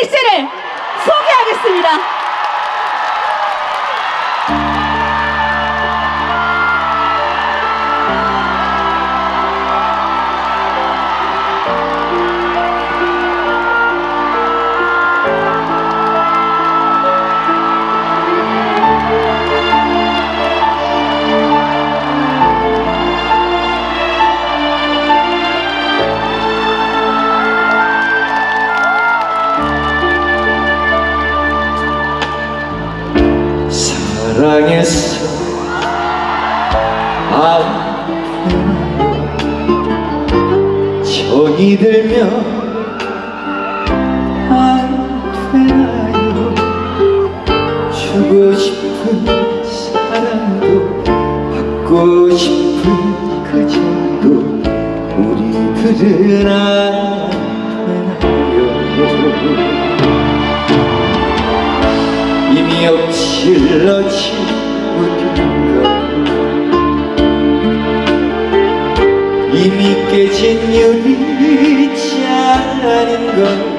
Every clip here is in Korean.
우리 씨를 소개하겠습니다. 사랑도 받고 싶은 그 정도 우리들은 안 되나요 이미 엎질러진 우리가 이미 깨진 유리잔인 걸이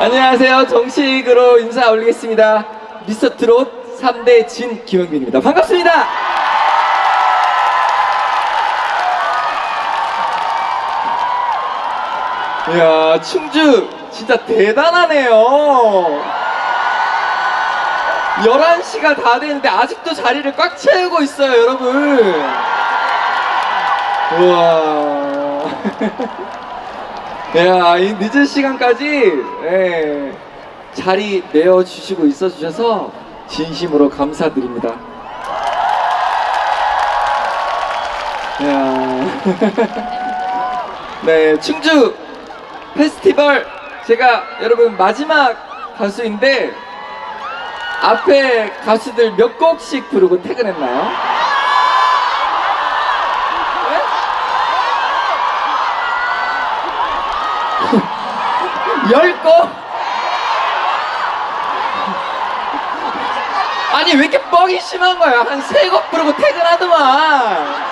안녕하세요. 정식으로 인사 올리겠습니다. 미스터 트롯 3대 진 김영빈입니다. 반갑습니다. 이야, 충주 진짜 대단하네요. 11시가 다 됐는데 아직도 자리를 꽉 채우고 있어요, 여러분. 우와. 야, 이 늦은 시간까지 예, 자리 내어 주시고 있어 주셔서 진심으로 감사드립니다. 야. 네, 충주 페스티벌 제가 여러분 마지막 가수인데 앞에 가수들 몇 곡씩 부르고 퇴근했나요? 열 곡? 아니 왜 이렇게 뻥이 심한 거야? 한 세 곡 부르고 퇴근하더만.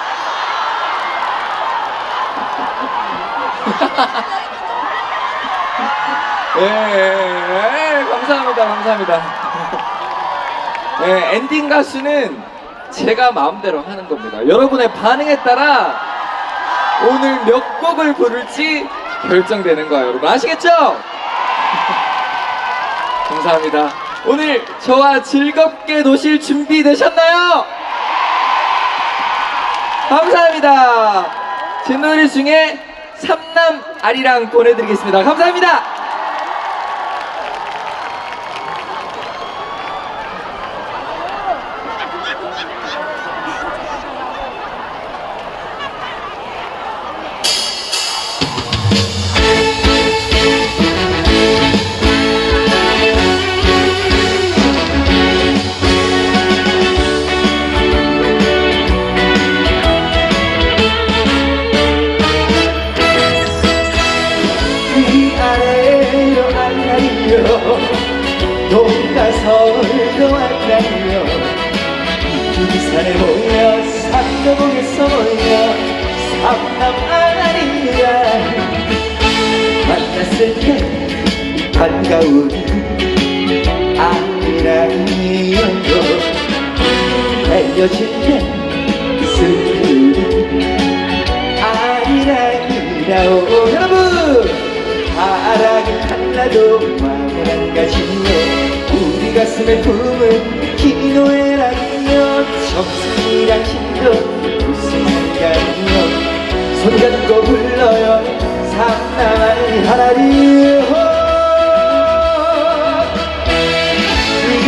예, 예, 예, 감사합니다. 감사합니다. 네, 엔딩 가수는 제가 마음대로 하는 겁니다. 여러분의 반응에 따라 오늘 몇 곡을 부를지 결정되는 거예요, 여러분. 아시겠죠? 감사합니다. 오늘 저와 즐겁게 노실 준비 되셨나요? 감사합니다. 제 노래 중에 삼남 아리랑 보내드리겠습니다. 감사합니다. 안달려 두산에 모여 삼도봉에서 모여 삼남 아리라 만났을 때 반가운 아리랑이여 헤어질 때 슬픈 아리랑이라오 여러분 사랑은 하나도 마음을 안 가지며 가슴에 품은 기노애랑이여 정승이랑 힘도 무슨 상관이여 손잡고 불러요. 삼남아리 하나리요.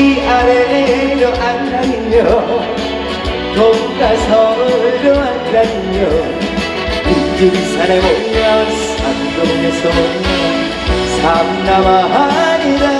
위아래로 안달려 동가서로 안달려 인증산에 모여 삼동에서 모여 삼남아니라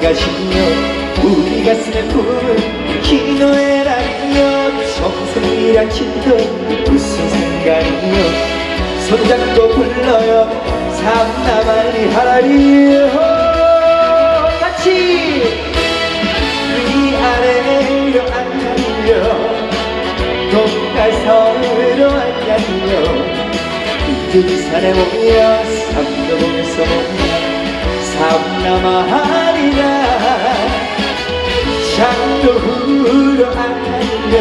가시며 우리 가슴에 품은 기노애랑이여 정성이랑 진도 무슨 상관이요 손잡고 불러요. 삼남아리 하라리요 같이! 위아래로 안달려 동가서로 안달려 인증산에 모여 삼도봉에서 모여 삼남아 리라 장도후로 안달려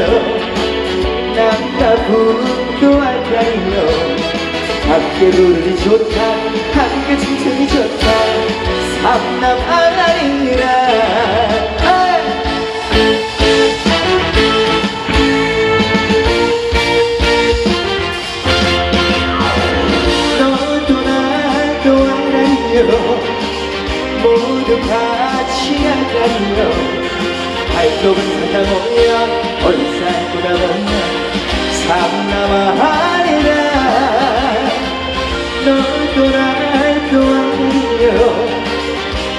남자분도 안달려 함께 부르기 좋다 함께 춤추기 좋다. 삼남아리라. 너도 나도 알아요 모두 같이 알아요 발톱은 사다 보면 얼싸구나 보면 삼남아리라. 너도 나도 알아요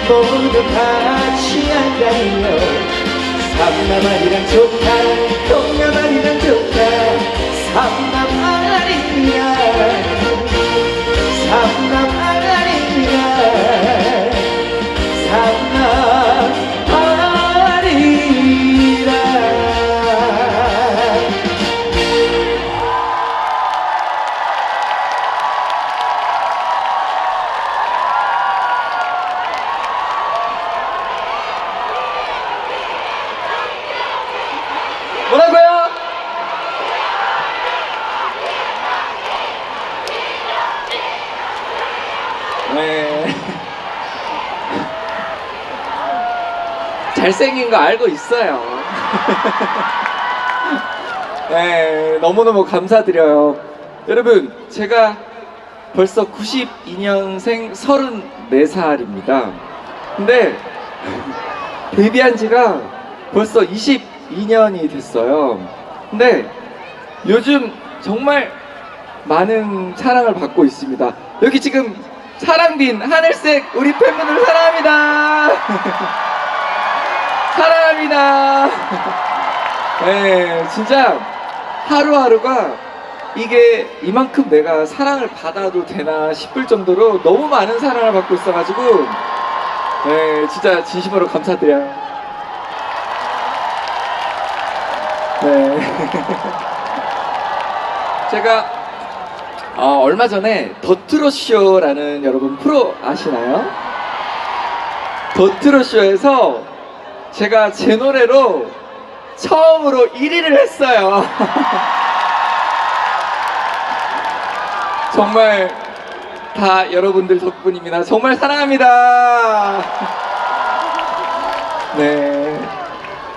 모두 같이 알아요 삼남아리랑 좋다 동남아리랑 좋다 삼 뭐라고요? 네. 잘생긴 거 알고 있어요. 네, 너무너무 감사드려요. 여러분, 제가 벌써 92년생 34살입니다. 근데 데뷔한 지가 벌써 22년이 됐어요. 근데 요즘 정말 많은 사랑을 받고 있습니다. 여기 지금 사랑빈 하늘색 우리 팬분들 사랑합니다. 사랑합니다. 네, 진짜 하루하루가 이게 이만큼 내가 사랑을 받아도 되나 싶을 정도로 너무 많은 사랑을 받고 있어가지고 네, 진짜 진심으로 감사드려요. 네. 제가 어, 얼마 전에 더트로쇼라는 여러분 프로 아시나요? 더트로쇼에서 제가 제 노래로 처음으로 1위를 했어요. 정말 다 여러분들 덕분입니다. 정말 사랑합니다. 네.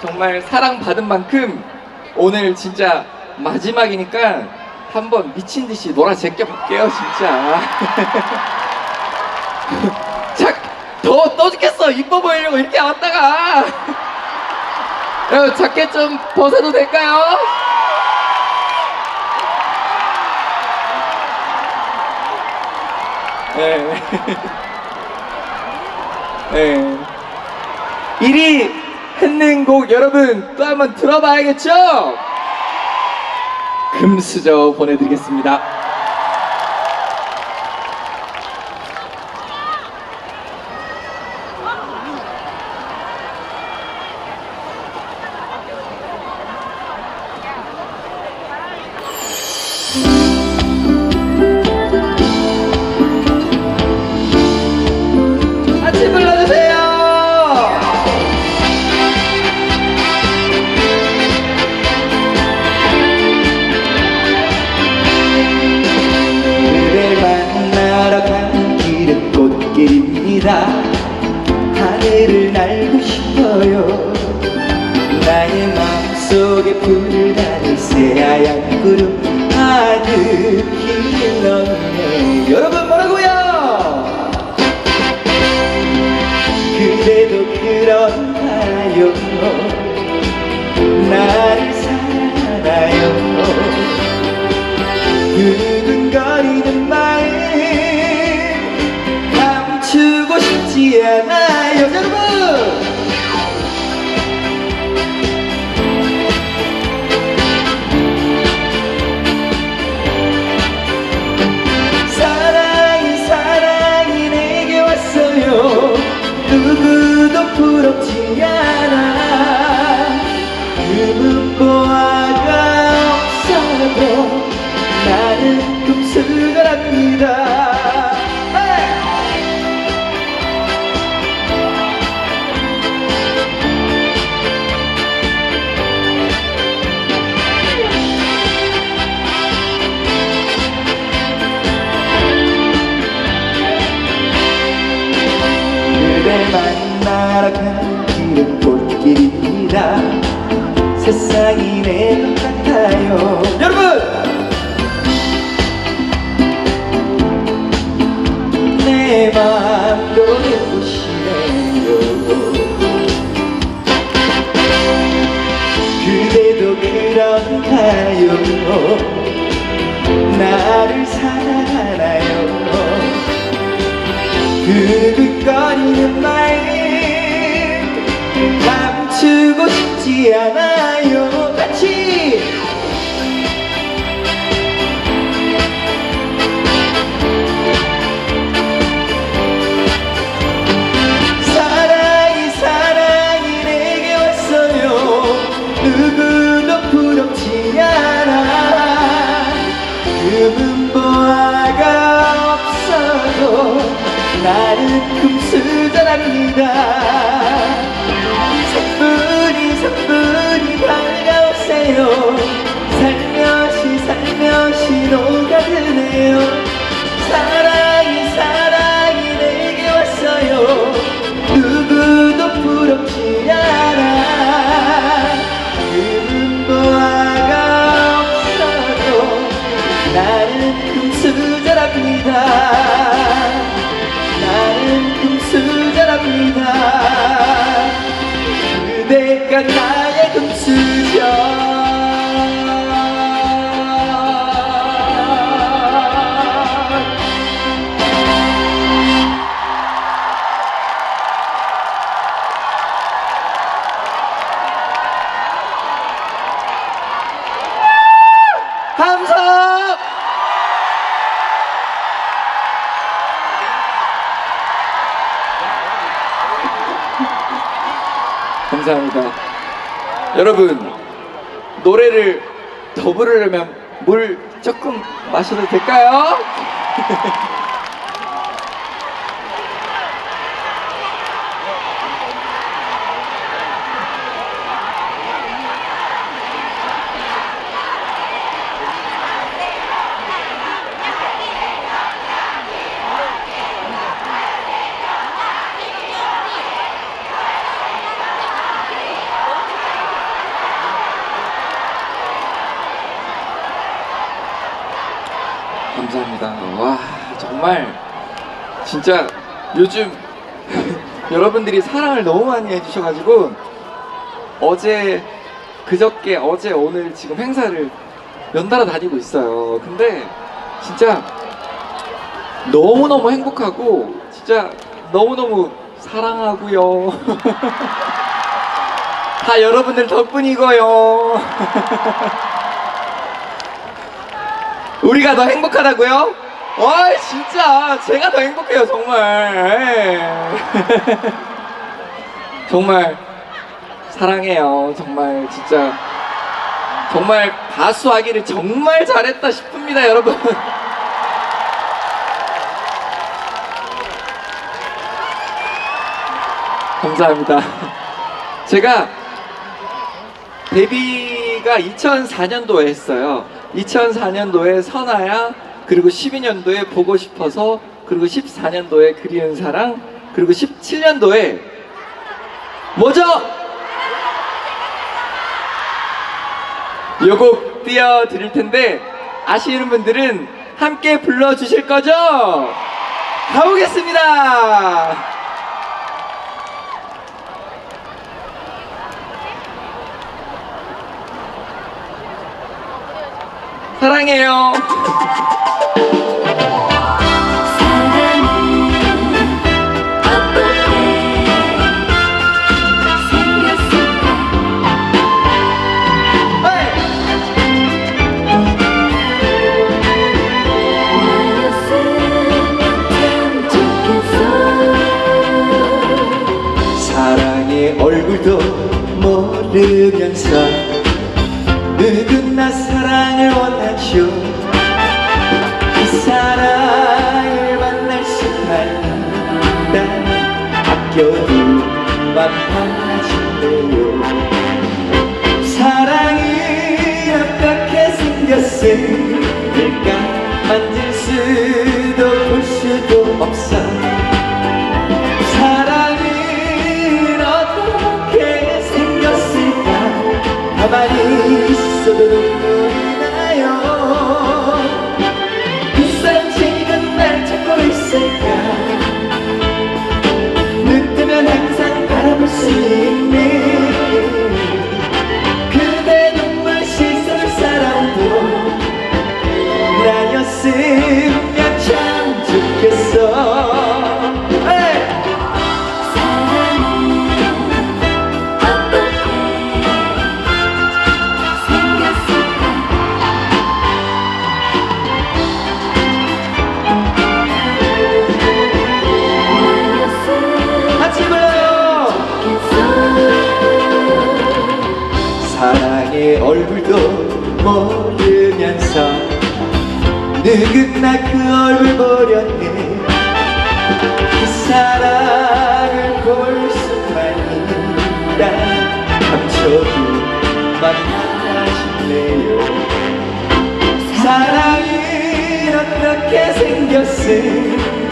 정말 사랑받은 만큼 오늘 진짜 마지막이니까 한번 미친 듯이 놀아 제껴 볼게요, 진짜. 자, 더 떠죽겠어. 이뻐 보이려고 이렇게 왔다가. 야, 자켓 좀 벗어도 될까요? 네. 네. 1위 했는 곡 여러분 또 한번 들어봐야겠죠? 금수저 보내드리겠습니다. 내것 같아요. 여러분! 내 맘도 눈부시네요 그대도 그런가요? 나를 사랑하나요? 두근거리는 마음 감추고 싶지 않아요 나는 금수저랍니다. 사뿐히 사뿐히 밝아오세요 감사합니다. 여러분, 노래를 더 부르려면 물 조금 마셔도 될까요? 감사합니다. 와, 정말 진짜 요즘 여러분들이 사랑을 너무 많이 해주셔가지고 어제 그저께 어제 오늘 지금 행사를 연달아 다니고 있어요. 근데 진짜 너무너무 행복하고 진짜 너무너무 사랑하고요. 다 여러분들 덕분이고요. 우리가 더 행복하다고요? 와 진짜. 제가 더 행복해요 정말. 예. 정말 사랑해요 정말. 진짜. 정말 가수 하기를 정말 잘했다 싶습니다 여러분. 감사합니다. 제가 데뷔가 2004년도에 했어요. 2004년도에 선아야, 그리고 12년도에 보고 싶어서, 그리고 14년도에 그리운 사랑, 그리고 17년도에 뭐죠? 요곡 띄워드릴 텐데 아시는 분들은 함께 불러주실 거죠? 가보겠습니다. 사랑해요. 얼굴도 모르면서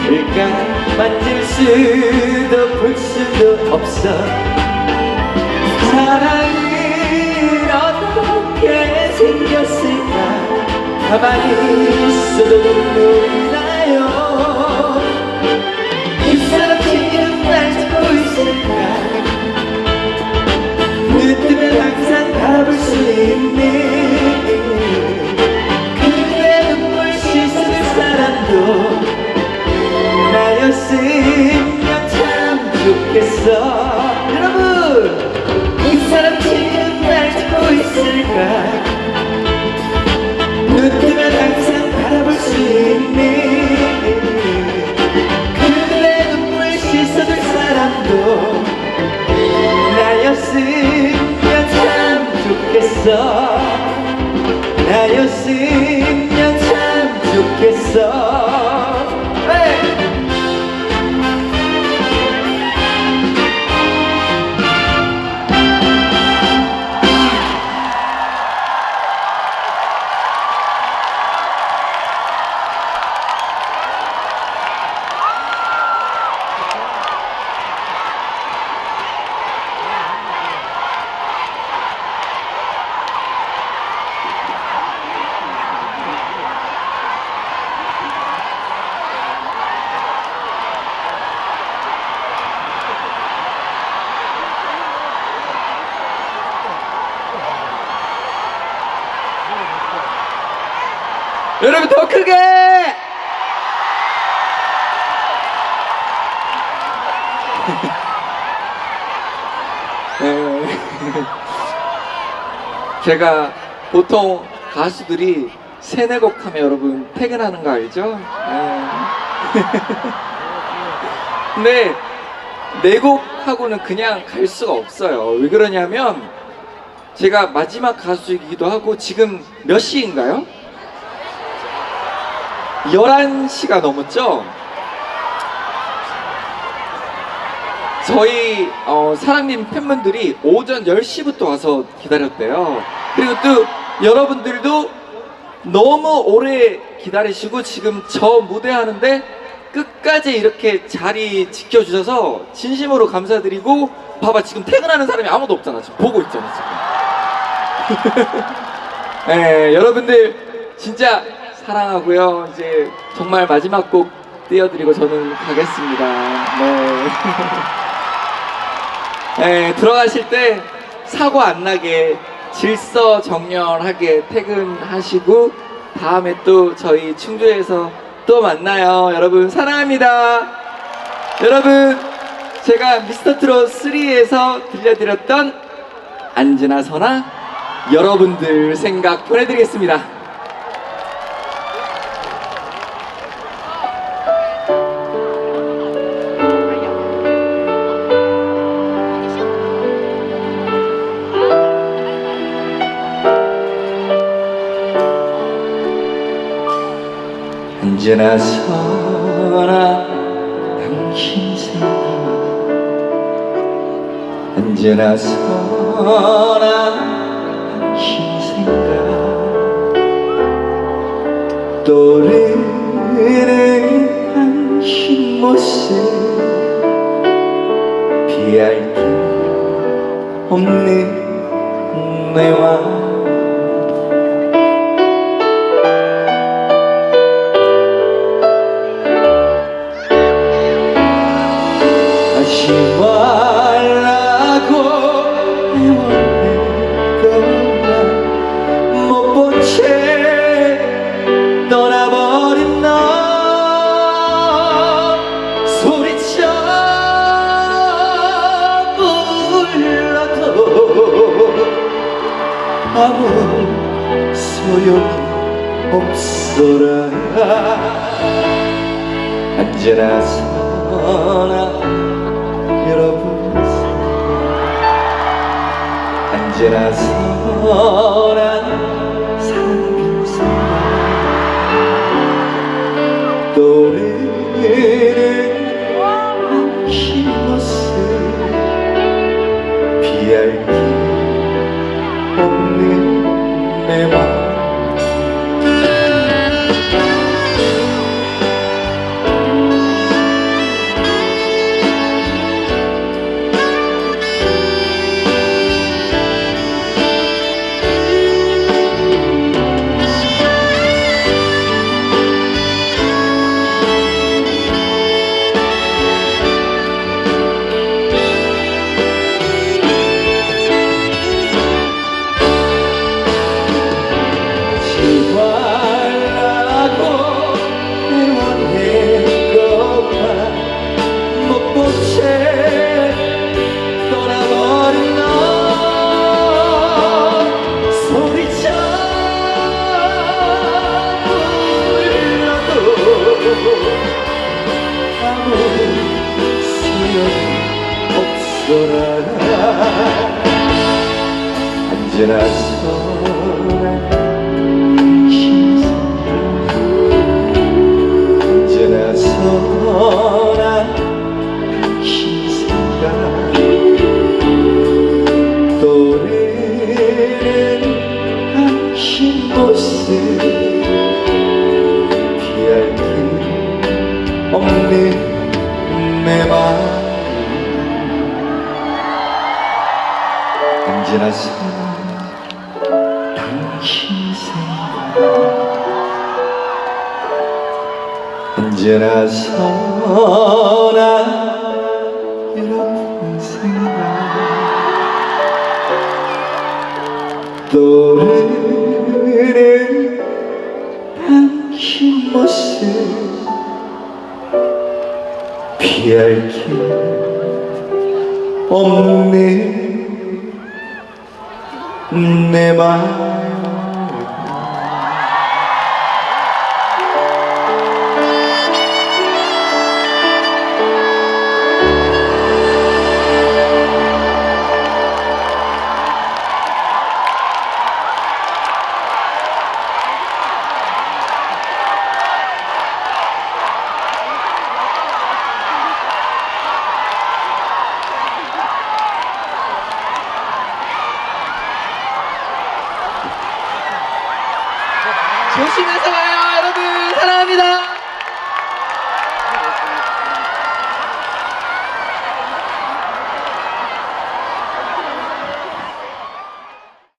생겼을까? 만질 수도 볼 수도 없어. 사랑이 어떻게 생겼을까? 가만히 있어도 눈물이 나요. 이 사람 지금 날 찾고 있을까? 눈 뜨면 항상 바라볼 수 있는 그대 눈물 씻어줄 사람도 나였으면 참 좋겠어. 여러분 이 사람 지금 날 듣고 있을까? 눈 뜨면 항상 바라볼 수 있는 그대 눈물 씻어줄 사람도 나였으면 참 좋겠어. 여러분 더 크게! 네. 제가 보통 가수들이 세네 곡 하면 여러분 퇴근하는 거 알죠? 네. 근데 네 곡 하고는 그냥 갈 수가 없어요. 왜 그러냐면 제가 마지막 가수이기도 하고 지금 몇 시인가요? 11시가 넘었죠? 저희 어, 사랑님 팬분들이 오전 10시부터 와서 기다렸대요. 그리고 또 여러분들도 너무 오래 기다리시고 지금 저 무대 하는데 끝까지 이렇게 자리 지켜주셔서 진심으로 감사드리고 봐봐 지금 퇴근하는 사람이 아무도 없잖아 지금 보고 있잖아 지금 네, 여러분들 진짜 사랑하고요 이제 정말 마지막 곡 띄워드리고 저는 가겠습니다 네. 네, 들어가실 때 사고 안 나게 질서 정연하게 퇴근하시고 다음에 또 저희 충주에서 또 만나요. 여러분 사랑합니다. 여러분 제가 미스터 트롯 3에서 들려드렸던 안지나 선아 여러분들 생각 보내드리겠습니다. 언제나 선아 당신 생각. 언제나 선아 당신 생각. 떠오르는 당신 모습. 피할 길 없는 내마 아무 소용이 없어라. 언제나 선아 여러분. 언제나 선한 피할 길 없는 내맘